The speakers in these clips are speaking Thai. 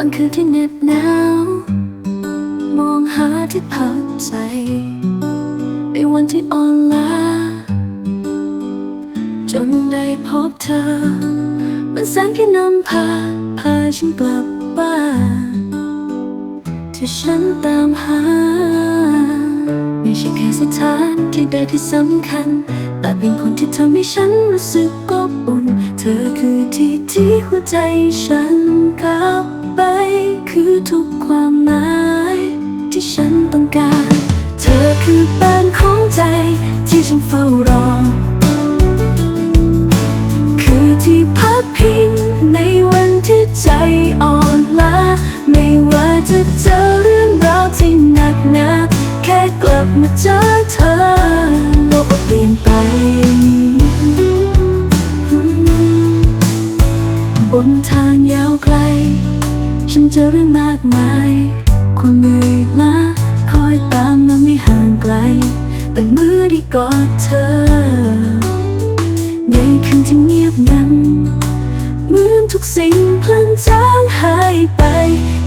บางคืนที่เหน็บหนาว มองหาที่พักใจ ในวันที่อ่อนล้า จนได้พบเธอ มันแสงที่นำพา พาฉันกลับบ้านที่ฉันตามหา ไม่ใช่แค่สถานที่ใดที่สำคัญ แต่เป็นคนที่ทำให้ฉันรู้สึกอบอุ่น เธอคือที่ที่หัวใจฉันก้า ทุกความหมายที่ฉันต้องการ เธอคือบ้านของใจที่ฉันเฝ้ารอ คือที่พักพิงในวันที่ใจอ่อนล้า ไม่ว่าจะเจอเรื่องราวที่หนักหนาแค่กลับมาเจอเธอโลกก็เปลี่ยนไปบนทางยาวไกล ฉันเจอเรื่องมากมาย ความเหนื่อยล้าคอยตามมาไม่ห่างไกล แต่เมื่อได้กอดเธอ ในคืนที่เงียบงันเหมือนทุกสิ่งพลันจางหายไป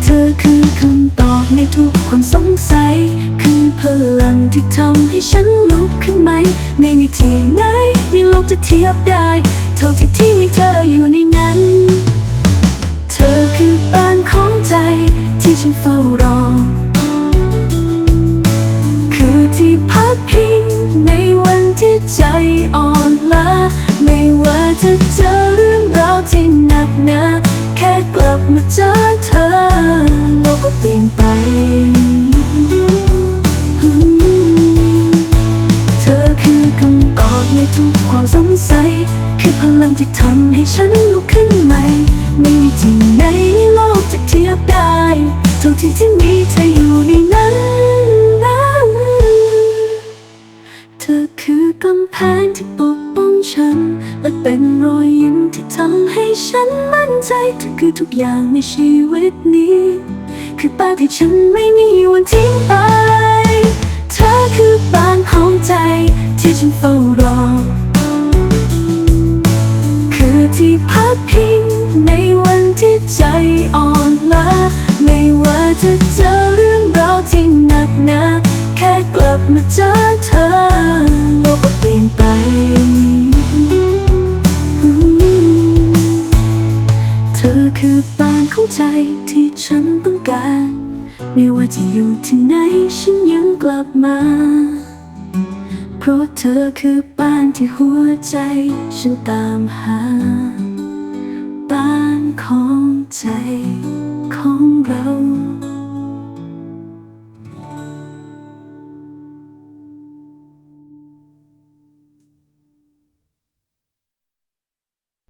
เธอคือคำตอบในทุกความสงสัย คือพลังที่ทำให้ฉันลุกขึ้นไหม ไม่มีที่ไหนในโลกจะเทียบได้ เท่าที่ที่มีเธออยู่ในนั้น ที่ฉันเฝ้ารอ คือที่พักพิงในวันที่ใจอ่อนล้าไม่ว่าจะเจอเรื่องราวที่หนักหนาแค่กลับมาเจอเธอโลกก็เปลี่ยนไปเธอคือคำตอบในทุกความสงสัยคือพลังที่ทำให้ฉันลุกขึ้นใหม่ ไม่มีที่ไหนในโลกจะเทียบได้ ท่าที่ที่มีเธออยู่ในนั้นนะเธอคือกำแพงที่ปกป้องฉัน และเป็นรอยยิ้มที่ทำให้ฉันมั่นใจเธอคือทุกอย่างในชีวิตนี้ คือบ้านที่ฉันไม่มีวันทิ้งไป เธอคือบ้านของใจที่ฉันเฝ้ารอ คือที่พักพิงในวันที่ใจอ่อน บมาเจอเธอโลกก็เปลี่ยนไป เธอคือบ้านของใจที่ฉันต้องการ ไม่ว่าจะอยู่ที่ไหนฉันยังกลับมา เพราะเธอคือบ้านที่หัวใจฉันตามหาบ้านของใจ